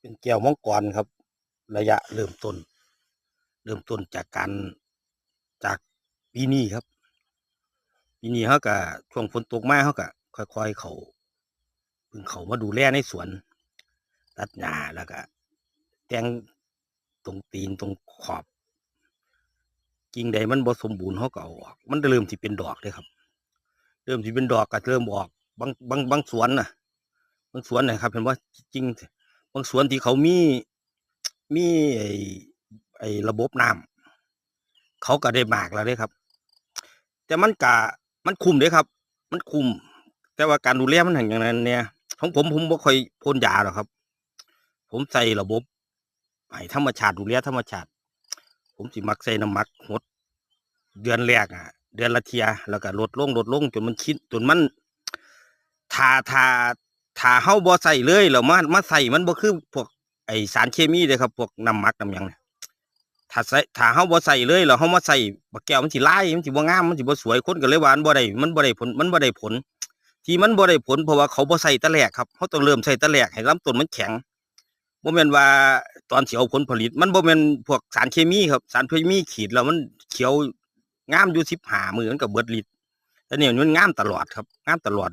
เป็นแก้วมังกรครับ ระยะเริ่มต้น เริ่มต้นจากการจากปีนี้ครับปีนี้เขาก็ช่วงฝนตกมาเขาก็ค่อยๆเขาพิ่งเขามาดูแลในสวน ตัดหญ้าแล้วก็แต่งตรงตีนตรงขอบกิ่งใดมันบ่สมบูรณ์เขาก็เอาออก มันเริ่มที่เป็นดอกเลยครับ เริ่มที่เป็นดอกก็เริ่มออกบางบางบางสวนน่ะ บางสวนนะครับเห็นว่าจริงางสวนที่เขามีมีไอ้ไอ้ระบบน้ำเขาก็ได้มากแล้วเด้ครับ แต่มันกะมันคุมเด้ครับ มันคุม แต่ว่าการดูแลมันอย่างนั้นเนี่ย ของผมผมบ่ค่อยพ่นยาหรอกครับ ผมใส่ระบบให้ธรรมชาติดูแลธรรมชาติ ผมสิมักใส่น้ำมักหดเดือนแรกอะ เดือนละเทียแล้วก็ลดลงลดลงจนมันชินจนมันทาทา ทาเฮาบ่ใส่เลยแล้วมามาใส่มันบ่คือพวกไอสารเคมีเลยครับ พวกน้ำหมักน้ำหยังเนี่ยถ้าใส่ถ้าเฮาบ่ใส่เลยแล้วเฮามาใส่บักแก้วมันสิลายมันสิบ่งามมันสิบ่สวยคนก็เลยว่ามันบ่ได้มันบ่ได้ผลมันบ่ได้ผล ที่มันบ่ได้ผลเพราะว่าเขาบ่ใส่ตะแรกครับเขาต้องเริ่มใส่ตะแรกให้ลำต้นมันแข็งบ่แม่นว่าตอนสิเอาผลผลิต มันบ่แม่นพวกสารเคมีครับ สารเคมีขีดแล้วมันเขียวงามอยู่15มื้อมันก็เบิดฤทธิ์แต่เนี่ยมันงามตลอดครับงามตลอด